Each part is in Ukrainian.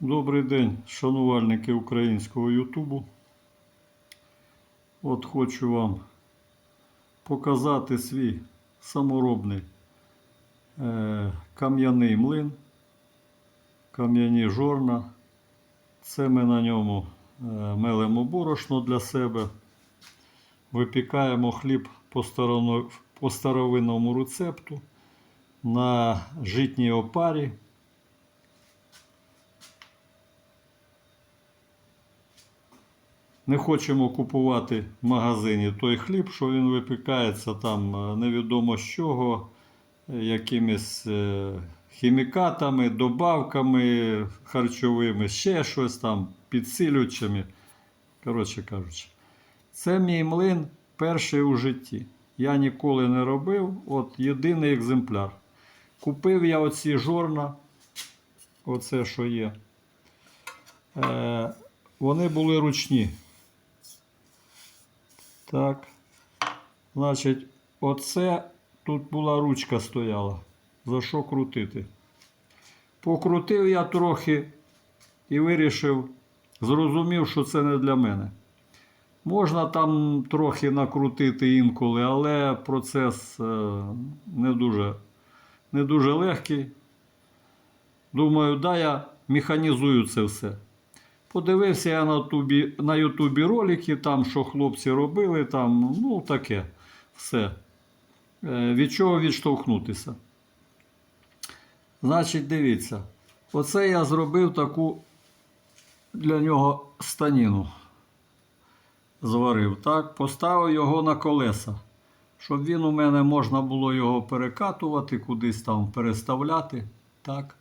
Добрий день, шанувальники українського Ютубу. От хочу вам показати свій саморобний е, кам'яний млин, кам'яні жорна. Це ми на ньому е, мелимо борошно для себе, випікаємо хліб по, староно- по старовинному рецепту на житній опарі. Не хочемо купувати в магазині той хліб, що він випікається там е, невідомо з чого, е, якимись е, хімікатами, добавками харчовими, ще щось там, підсилюючими. Коротше кажучи, це мій млин перший у житті. Я ніколи не робив. От єдиний екземпляр. Купив я оці жорна, оце що є. Е, вони були ручні. Так. Значить, оце тут була ручка стояла. За що крутити? Покрутив я трохи і вирішив, зрозумів, що це не для мене. Можна там трохи накрутити інколи, але процес е, не дуже, не дуже легкий. Думаю, да, я механізую це все. Подивився я на, тубі, на Ютубі ролики, там, що хлопці робили, там, ну таке все. Е, Від чого відштовхнутися? Значить, дивіться. Оце я зробив таку для нього станіну. Зварив. Так, поставив його на колеса. Щоб він у мене можна було його перекатувати, кудись там переставляти. Так.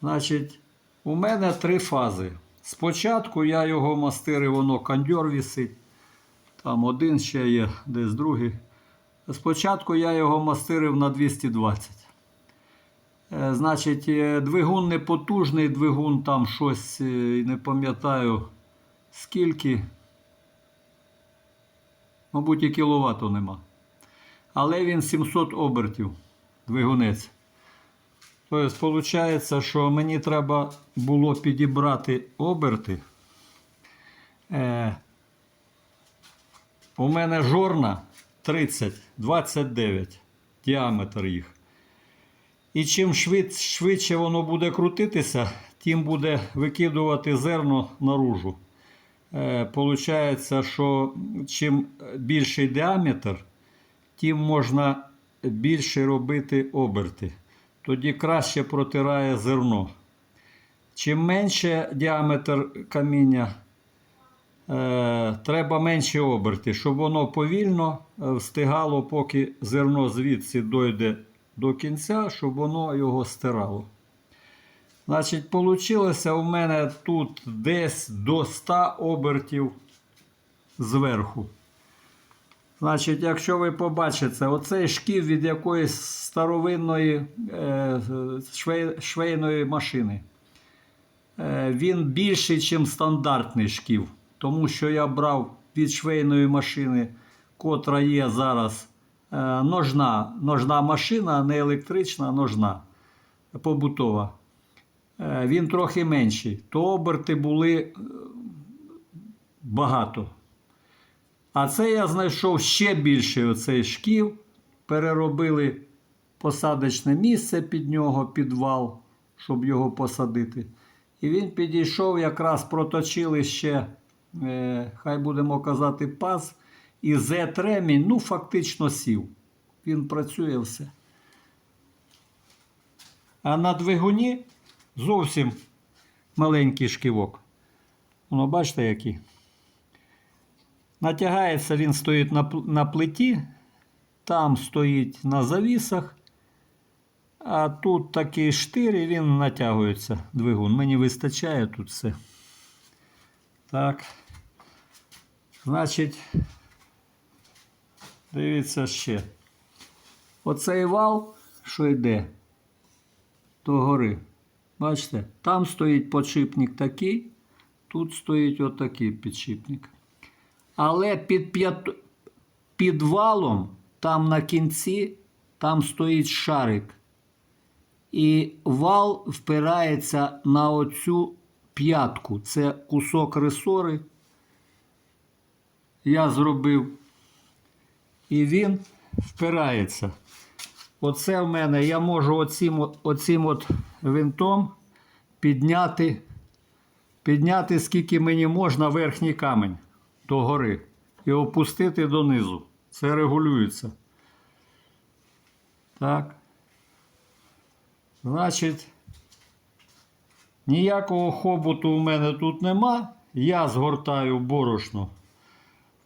Значить, у мене три фази. Спочатку я його мастирив, воно кондьор вісить. Там один ще є, десь другий. Спочатку я його мастирив на 220. Е, Значить, е, двигун не потужний, двигун там щось, е, не пам'ятаю скільки. Мабуть, і кіловату нема. Але він 700 обертів, двигунець. Тобто, виходить, що мені треба було підібрати оберти. Е, у мене жорна 30, 29 діаметр їх. І чим швид, швидше воно буде крутитися, тим буде викидувати зерно наружу. Е, Получається, що чим більший діаметр, тим можна більше робити оберти. Тоді краще протирає зерно. Чим менше діаметр каміння, е, треба менше оберти, щоб воно повільно е, встигало, поки зерно звідси дойде до кінця, щоб воно його стирало. Значить, вийшло у мене тут десь до 100 обертів зверху. Значить, якщо ви побачите, оцей шків від якоїсь старовинної е, швей, швейної машини, е, він більший, ніж стандартний шків. Тому що я брав від швейної машини, котра є зараз е, ножна, ножна машина, не електрична, а ножна, побутова. Е, він трохи менший. То оберти були е, багато. А це я знайшов ще більший оцей шків. Переробили посадочне місце під нього, підвал, щоб його посадити. І він підійшов, якраз проточили ще, е, хай будемо казати, паз. І Z-ремінь, ну, фактично сів. Він працює все. А на двигуні зовсім маленький шківок. Воно бачите, який? Натягається, він стоїть на, на плиті, там стоїть на завісах, а тут такий штир і він натягується двигун. Мені вистачає тут все. Так. Значить, дивіться ще. Оцей вал, що йде до гори. Бачите, там стоїть подшипник такий, тут стоїть отакий підшипник. Але під, п'ят... під валом, там на кінці, там стоїть шарик. І вал впирається на оцю п'ятку. Це кусок ресори. Я зробив. І він впирається. Оце в мене я можу оцім, от- оцім от винтом підняти, підняти, скільки мені можна верхній камінь до гори і опустити донизу. Це регулюється. Так. Значить, ніякого хоботу у мене тут нема. Я згортаю борошно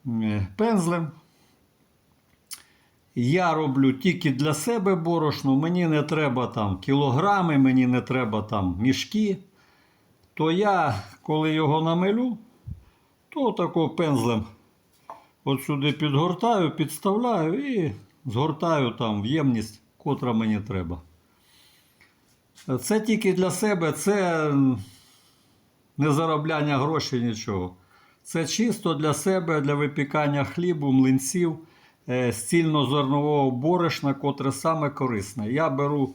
е, пензлем. Я роблю тільки для себе борошно, мені не треба там кілограми, мені не треба там мішки. То я, коли його намилю, то тако пензлем от сюди підгортаю, підставляю і згортаю там в ємність, котра мені треба. Це тільки для себе, це не заробляння грошей, нічого. Це чисто для себе, для випікання хлібу, млинців, е, з цільнозернового борошна, котре саме корисне. Я беру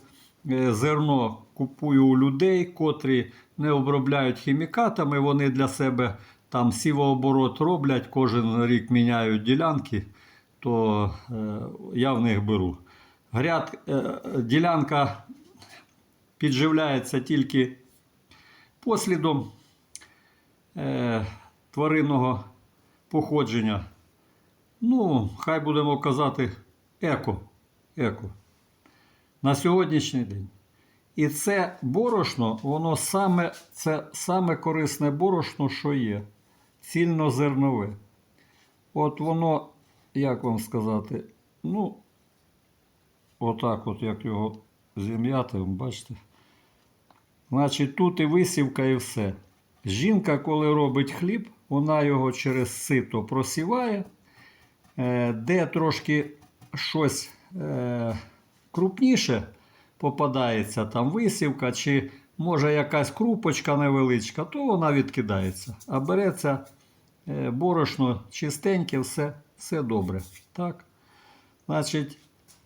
е, зерно, купую у людей, котрі не обробляють хімікатами, вони для себе там сівооборот роблять, кожен рік міняють ділянки, то е, я в них беру. Гряд, е, ділянка підживляється тільки послідом е, тваринного походження. Ну, хай будемо казати, еко. еко. На сьогоднішній день. І це борошно, воно саме, це саме корисне борошно, що є. Цільнозернове. От воно, як вам сказати, ну, отак от, як його зім'яти, бачите. Значить, тут і висівка, і все. Жінка, коли робить хліб, вона його через сито просіває, Е, де трошки щось е, крупніше попадається, там висівка, чи може якась крупочка невеличка, то вона відкидається. А береться е, борошно чистеньке, все, все добре. Так? Значить,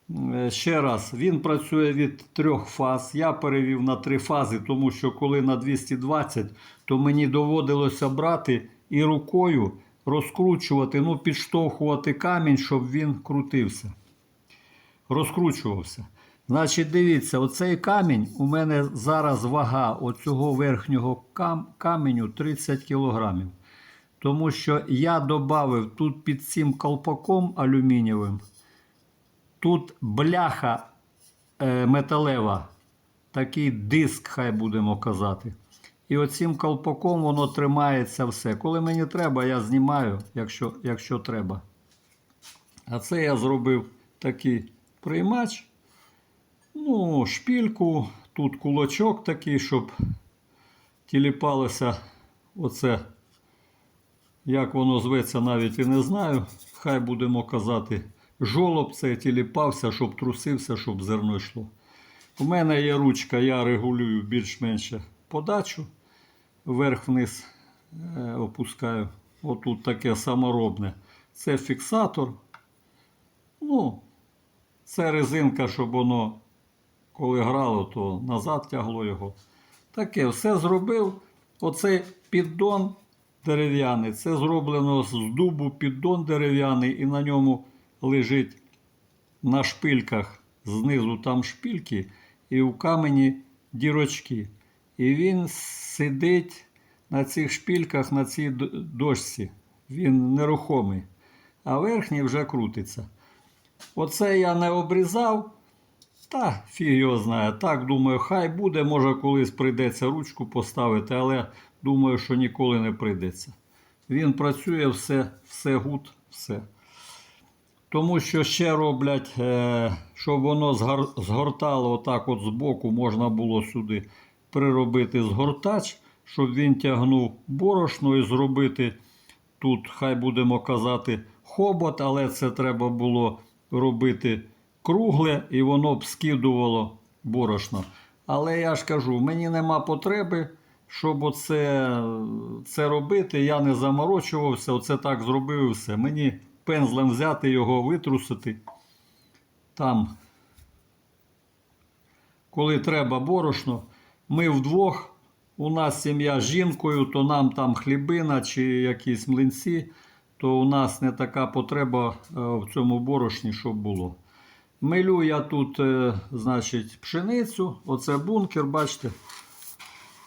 Е, Ще раз, він працює від трьох фаз. Я перевів на три фази, тому що коли на 220, то мені доводилося брати і рукою розкручувати, ну, підштовхувати камінь, щоб він крутився. Розкручувався. Значить, дивіться, оцей камінь у мене зараз вага оцього верхнього кам- каменю 30 кг. Тому що я додав тут під цим колпаком алюмінієвим. Тут бляха е, металева, такий диск, хай будемо казати. І оцим колпаком воно тримається все. Коли мені треба, я знімаю, якщо, якщо треба. А це я зробив такий приймач. Ну, шпільку, тут кулачок такий, щоб тіліпалося оце. Як воно зветься, навіть і не знаю. Хай будемо казати, жолоб це тіліпався, щоб трусився, щоб зерно йшло. У мене є ручка, я регулюю більш-менше подачу. Вверх-вниз е, опускаю. Отут таке саморобне. Це фіксатор. Ну, це резинка, щоб воно, коли грало, то назад тягло його. Таке все зробив. Оцей піддон дерев'яний. Це зроблено з дубу піддон дерев'яний, і на ньому лежить на шпильках. Знизу там шпильки, і у камені дірочки. І він сидить на цих шпильках, на цій дошці. Він нерухомий. А верхній вже крутиться. Оце я не обрізав. Та фіг його знає. Так, думаю, хай буде, може колись прийдеться ручку поставити, але думаю, що ніколи не прийдеться. Він працює все, все гуд, все. Тому що ще роблять, е, щоб воно згортало отак от збоку, можна було сюди приробити згортач, щоб він тягнув борошно і зробити тут, хай будемо казати, хобот, але це треба було робити кругле і воно б скидувало борошно. Але я ж кажу, мені нема потреби, щоб оце, це робити. Я не заморочувався, оце так зробив і все. Мені пензлем взяти його, витрусити. Там коли треба борошно, ми вдвох, у нас сім'я з жінкою, то нам там хлібина чи якісь млинці, то у нас не така потреба е, в цьому борошні, щоб було. Милю я тут, е, значить, пшеницю, оце бункер, бачите.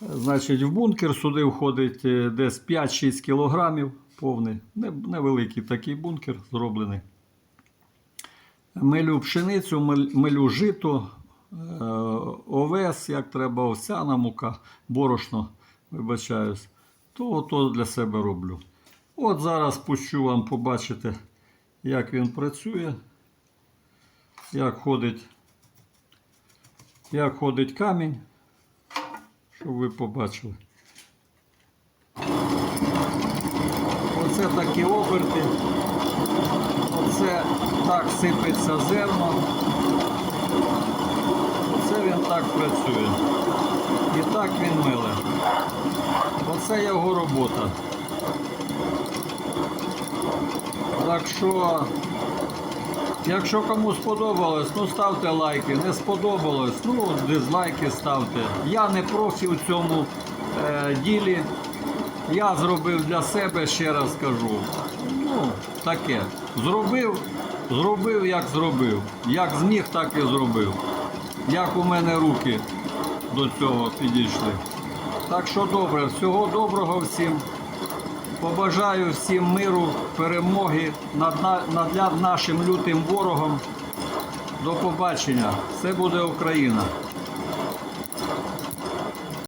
Значить, в бункер сюди входить е, десь 5-6 кілограмів повний, невеликий такий бункер зроблений. Милю пшеницю, мил- милю жито, е, овес, як треба, овсяна мука, борошно, вибачаюсь, то ото для себе роблю. От зараз пущу вам побачите, як він працює, як ходить, як ходить камінь, щоб ви побачили. Оце такі оберти. Оце так сипеться зерно. Оце він так працює. І так він миле. Оце його робота. Так що, якщо кому сподобалось, ну ставте лайки. Не сподобалось, ну дизлайки ставте. Я не профі у цьому е, ділі. Я зробив для себе, ще раз кажу. Ну, таке. Зробив, зробив, як зробив. Як зміг, так і зробив. Як у мене руки до цього підійшли. Так що добре, всього доброго всім. Побажаю всім миру, перемоги над, на- над нашим лютим ворогом. До побачення. Все буде Україна.